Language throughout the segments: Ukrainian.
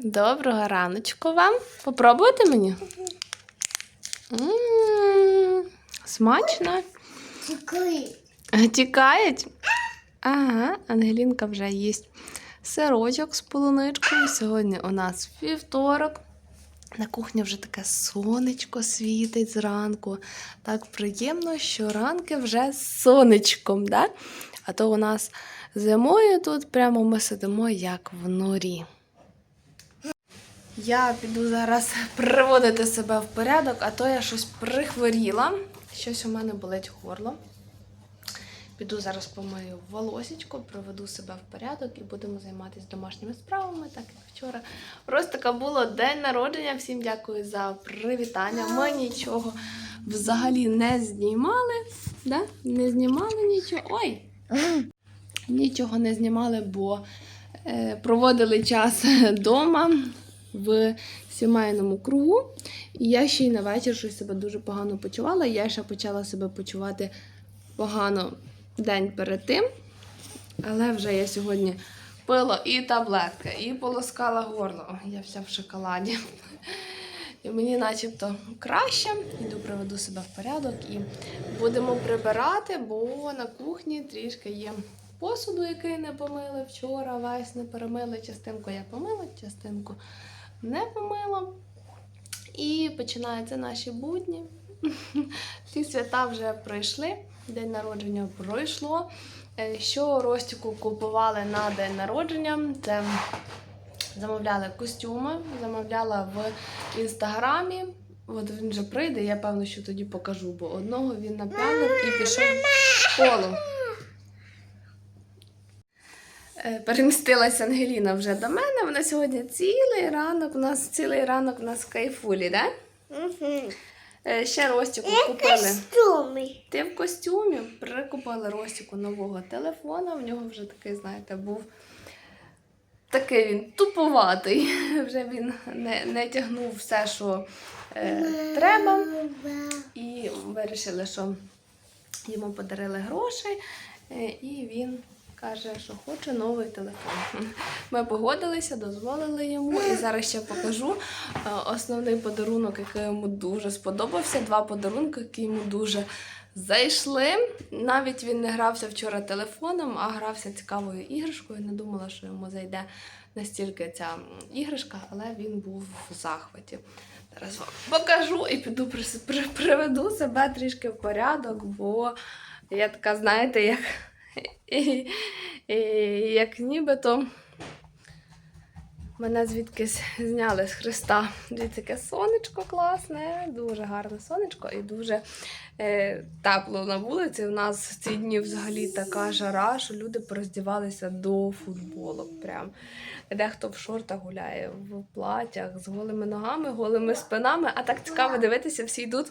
Доброго раночку вам. Попробуйте мені? М, Смачно. Чекай. Тікають? Ага, Ангелінка вже їсть сирочок з полуничкою. Сьогодні у нас вівторок. На кухні вже таке сонечко світить зранку. Так приємно, що ранки вже з сонечком, да? а то у нас зимою тут прямо ми сидимо як в норі. Я піду зараз приводити себе в порядок, а то я щось прихворіла. Щось у мене болить горло. Піду зараз помию волосічко, приведу себе в порядок і будемо займатися домашніми справами, так як вчора. Просто було день народження. Всім дякую за привітання. Ми нічого взагалі не знімали. Да? Не знімали нічого. Ой! Нічого не знімали, бо е, проводили час вдома в сімейному кругу. І я ще й на вечір щось себе дуже погано почувала. Я ще почала себе почувати погано день перед тим. Але вже я сьогодні пила і таблетки, і полоскала горло. Ой, Я вся в шоколаді. І мені начебто краще. Йду приведу себе в порядок і будемо прибирати, бо на кухні трішки є посуду, який не помили вчора, весь не перемили. Частинку я помила, частинку не помила. І починаються наші будні. Ці свята вже пройшли, день народження пройшло. Е, Що Ростіку купували на день народження? Це замовляли костюми, замовляла в інстаграмі. От він вже прийде, я певно, що тоді покажу, бо одного він напялив і пішов в школу. Е, Перемістилася Ангеліна вже до мене. Вона сьогодні цілий ранок у нас цілий ранок у нас в кайфулі, да? Угу. Ще Ростіку купили. Костюми. Ти в костюмі прикупили Ростіку нового телефона. В нього вже такий, знаєте, був такий він туповатий. Вже він не, не тягнув все, що е, треба. І вирішили, що йому подарили грошей, е, і він каже, що хоче новий телефон. Ми погодилися, дозволили йому, і зараз ще покажу е, основний подарунок, який йому дуже сподобався. Два подарунки, які йому дуже зайшли. Навіть він не грався вчора телефоном, а грався цікавою іграшкою. Не думала, що йому зайде настільки ця іграшка, але він був в захваті. Зараз вам покажу і піду приведу себе трішки в порядок, бо я така, знаєте, як, як нібито мене звідкись зняли з Христа. Дивіться, яке сонечко класне, дуже гарне сонечко і дуже е, тепло на вулиці. У нас в ці дні взагалі така жара, що люди пороздівалися до футболу. Прям. Дехто в шортах гуляє, в платях з голими ногами, голими спинами. А так цікаво дивитися, всі йдуть.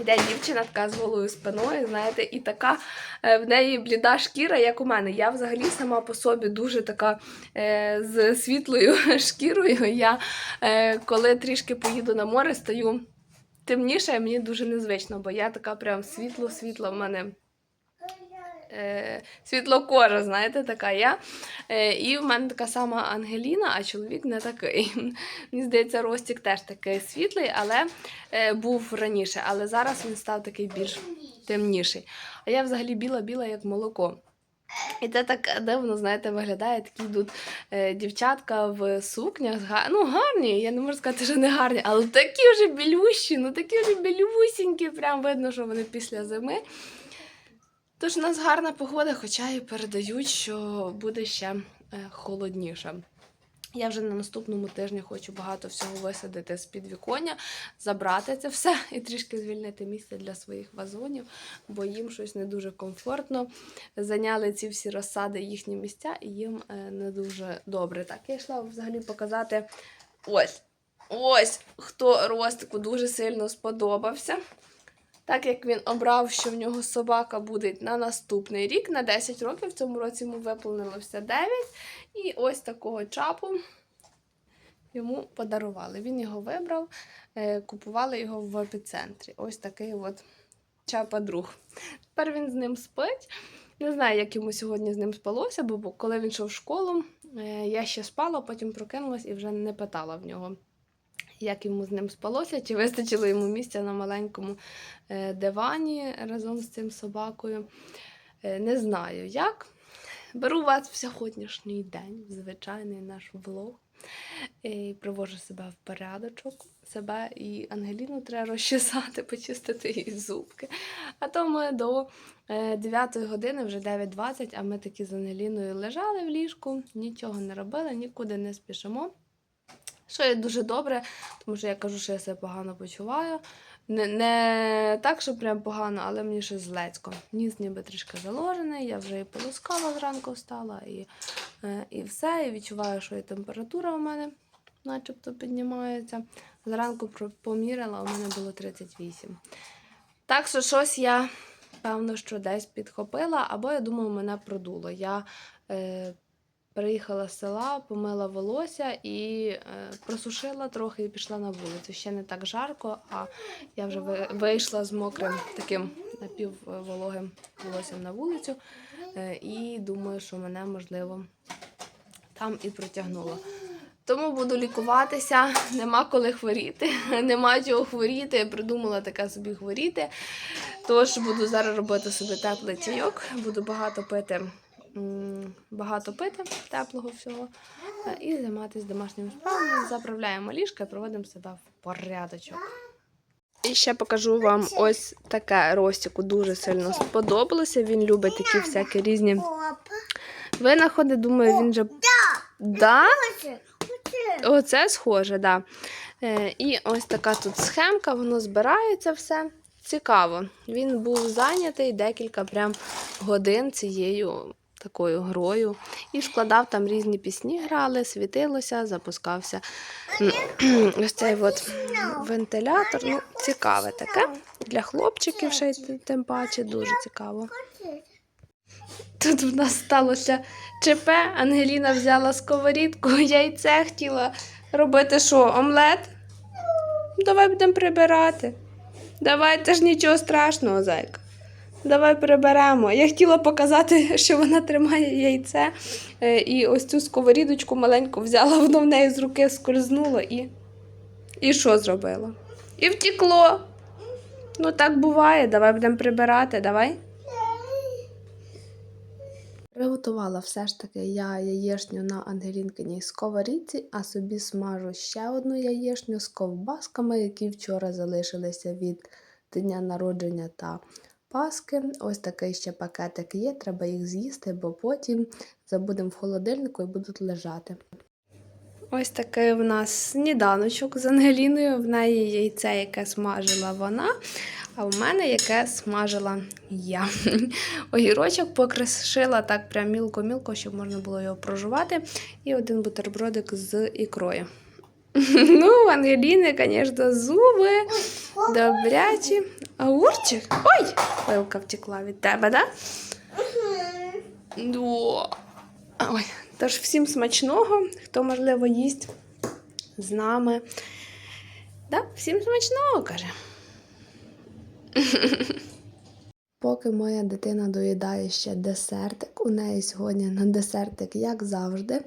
Іде дівчина така з голою спиною, знаєте, і така е, в неї бліда шкіра, як у мене. Я взагалі сама по собі дуже така е, з світлою шкірою. Я е, коли трішки поїду на море, стаю темніше, мені дуже незвично, бо я така прям світло-світло в мене. Е, світлокожа, знаєте, така я. Е, і в мене така сама Ангеліна, а чоловік не такий. Мені здається, Ростік теж такий світлий, але був раніше. Але зараз він став такий більш темніший. А я взагалі біла-біла, як молоко. І це так дивно, знаєте, виглядає. Такі йдуть е, дівчатка в сукнях. га- Ну, гарні, я не можу сказати, що не гарні, але такі вже білющі, ну такі вже білюсінькі, прям видно, що вони після зими. Тож у нас гарна погода, хоча і передають, що буде ще е, холодніше. Я вже на наступному тижні хочу багато всього висадити з підвіконня, забрати це все і трішки звільнити місце для своїх вазонів, бо їм щось не дуже комфортно. Зайняли ці всі розсади їхні місця, і їм е, не дуже добре. Так, я йшла взагалі показати ось. Ось хто Ростику дуже сильно сподобався. Так як він обрав, що в нього собака буде на наступний рік, на 10 років, в цьому році йому виповнилося 9. І ось такого чапу йому подарували. Він його вибрав, е, купували його в епіцентрі. Ось такий от чапа друг. Тепер він з ним спить. Не знаю, як йому сьогодні з ним спалося, бо бо коли він йшов в школу, Е, Я ще спала, потім прокинулась і вже не питала в нього, як йому з ним спалося, чи вистачило йому місця на маленькому е, дивані разом з цим собакою. Е, Не знаю як. Беру вас в сьогоднішній день, в звичайний наш влог. І привожу себе в порядочок. Себе і Ангеліну треба розчесати, почистити її зубки. А то ми до 9 години, вже 9.20, а ми такі з Ангеліною лежали в ліжку, нічого не робили, нікуди не спішимо. Що є дуже добре, тому що я кажу, що я себе погано почуваю. Не, не так, що прям погано, але мені ще злецько. Ніс ніби трішки заложений, я вже і полоскала зранку встала, і, е, і все. І відчуваю, що і температура у мене начебто піднімається. Зранку поміряла, у мене було 38. Так що щось я, певно, що десь підхопила, або я думаю, мене продуло. Я е, приїхала з села, помила волосся і е, просушила трохи і пішла на вулицю. Ще не так жарко, а я вже вийшла з мокрим таким напіввологим волоссям на вулицю. Е, і думаю, що мене можливо там і протягнуло. Тому буду лікуватися, нема коли хворіти, нема чого хворіти. Я придумала таке собі хворіти. Тож буду зараз робити собі теплий чайок, буду багато пити, багато пити теплого всього е, і займатися домашніми справами. Заправляємо ліжка і проводимо себе в порядочок. І ще покажу вам ось таке Ростіку дуже сильно сподобалося. Він любить такі всякі різні винаходи. Думаю, він же. Да? Оце схоже, да. Е, і ось така тут схемка, воно збирається все. Цікаво. Він був зайнятий декілька прям годин цією такою грою. І складав там різні пісні, грали, світилося, запускався. Ось цей от вентилятор. Ну, цікаве таке. Для хлопчиків ще й тим паче дуже цікаво. Тут в нас сталося ЧП. Ангеліна взяла сковорідку, яйце хотіла робити що, омлет? Давай будемо прибирати. Давай, це ж нічого страшного, зайка. Давай приберемо. Я хотіла показати, що вона тримає яйце. е, І ось цю сковорідочку маленьку взяла, воно в неї з руки скользнуло і. І що зробила? І втекло. Ну так буває. Давай будемо прибирати, давай. Приготувала все ж таки я яєшню на Ангелінкиній сковорідці, а собі смажу ще одну яєшню з ковбасками, які вчора залишилися від дня народження та Паски. Ось такий ще пакетик є, треба їх з'їсти, бо потім забудемо в холодильнику і будуть лежати. Ось такий в нас сніданочок з Ангеліною. В неї яйце, яке смажила вона, а в мене яке смажила я. Огірочок покришила так прям мілко-мілко, щоб можна було його прожувати. І один бутербродик з ікрою. Ну, Ангеліни, звісно, зуби добрячі. А урчик? Ой! Пилка втекла від тебе? Да? Ой. Тож всім смачного, хто, можливо, їсть з нами. Да? Всім смачного, каже. Поки моя дитина доїдає ще десертик, у неї сьогодні на десертик, як завжди,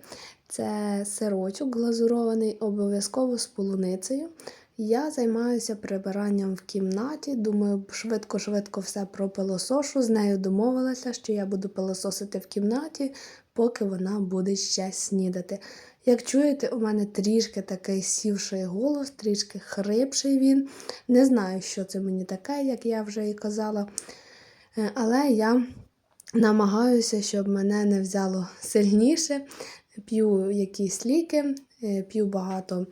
це сирочок глазурований, обов'язково з полуницею. Я займаюся прибиранням в кімнаті. Думаю, швидко-швидко все пропилосошу. З нею домовилася, що я буду пилососити в кімнаті, поки вона буде ще снідати. Як чуєте, у мене трішки такий сівший голос, трішки хрипший він. Не знаю, що це мені таке, як я вже і казала. Е, Але я намагаюся, щоб мене не взяло сильніше. П'ю якісь ліки, е, п'ю багато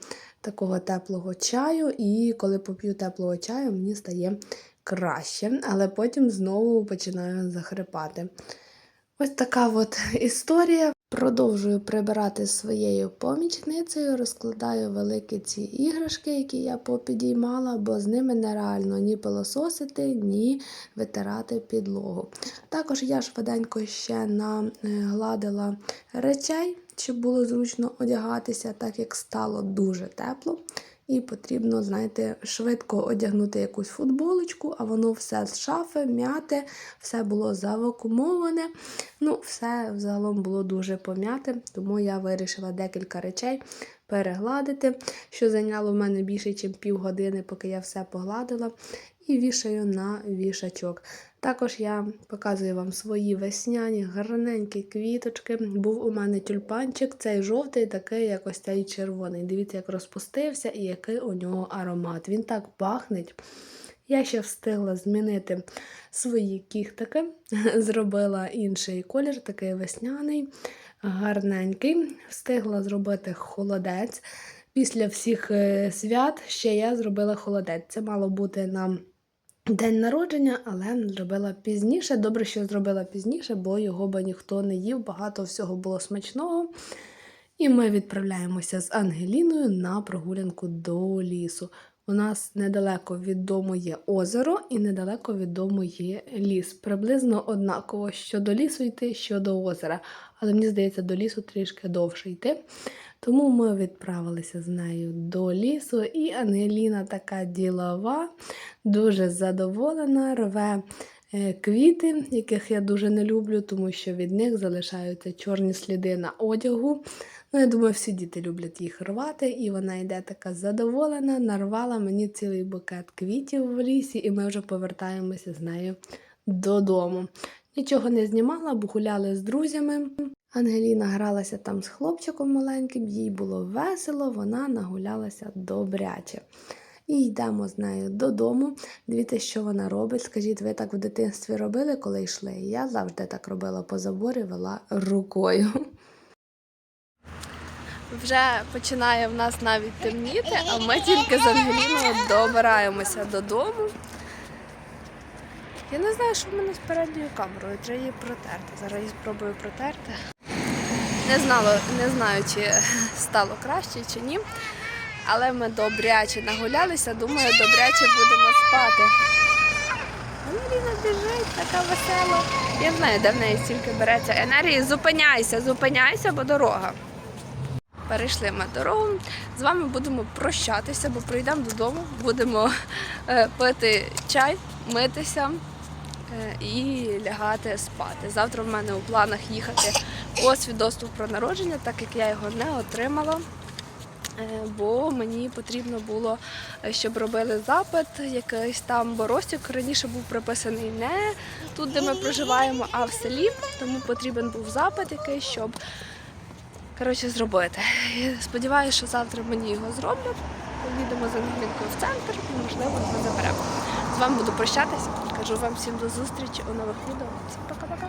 такого теплого чаю, і коли поп'ю теплого чаю, мені стає краще, але потім знову починаю захрипати. Ось така от історія. Продовжую прибирати своєю помічницею, розкладаю великі ці іграшки, які я попідіймала, бо з ними нереально ні пилососити, ні витирати підлогу. Також я швиденько ще нагладила речей, щоб було зручно одягатися, так як стало дуже тепло. І потрібно, знаєте, швидко одягнути якусь футболочку, а воно все з шафи, м'яте, все було завакумоване. Ну, все взагалом було дуже пом'яте, тому я вирішила декілька речей перегладити, що зайняло в мене більше, ніж півгодини, поки я все погладила, і вішаю на вішачок. Також я показую вам свої весняні гарненькі квіточки. Був у мене тюльпанчик, цей жовтий, такий, як ось цей червоний. Дивіться, як розпустився і який у нього аромат. Він так пахне. Я ще встигла змінити свої кіхтики, зробила інший колір, такий весняний, гарненький. Встигла зробити холодець. Після всіх е, свят ще я зробила холодець. Це мало бути на день народження, але зробила пізніше. Добре, що зробила пізніше, бо його би ніхто не їв. Багато всього було смачного. І ми відправляємося з Ангеліною на прогулянку до лісу. У нас недалеко від дому є озеро і недалеко від дому є ліс. Приблизно однаково що до лісу йти, що до озера. Але мені здається, до лісу трішки довше йти. Тому ми відправилися з нею до лісу, і Ангеліна така ділова, дуже задоволена, рве е, квіти, яких я дуже не люблю, тому що від них залишаються чорні сліди на одягу. Ну, я думаю, всі діти люблять їх рвати, і вона йде така задоволена, нарвала мені цілий букет квітів в лісі, і ми вже повертаємося з нею додому. Нічого не знімала, бо гуляли з друзями. Ангеліна гралася там з хлопчиком маленьким, їй було весело, вона нагулялася добряче. І йдемо з нею додому. Дивіться, що вона робить. Скажіть, ви так в дитинстві робили, коли йшли? Я завжди так робила по заборі, вела рукою. Вже починає в нас навіть темніти, а ми тільки з Ангеліною добираємося додому. Я не знаю, що в мене з передньою камерою, треба її протерти. Зараз її спробую протерти. Не, знала, не знаю, чи стало краще, чи ні. Але ми добряче нагулялися, думаю, добряче будемо спати. Ангеліна біжить, така весела. Я знаю, де в неї стільки береться енергії. Зупиняйся, зупиняйся, бо дорога. Перейшли ми дорогу. З вами будемо прощатися, бо прийдемо додому, будемо е, пити чай, митися е, і лягати спати. Завтра в мене у планах їхати по свідоцтву про народження, так як я його не отримала. Е, Бо мені потрібно було, щоб робили запит якийсь там, бо Ростік раніше був приписаний не тут, де ми проживаємо, а в селі. Тому потрібен був запит якийсь, щоб коротше, зробити. Я Сподіваюся, що завтра мені його зроблять. Поїдемо за Ангелінкою в центр і, можливо, його заберемо. З вами буду прощатися. Кажу вам всім до зустрічі у нових відео. Всім пока-пока.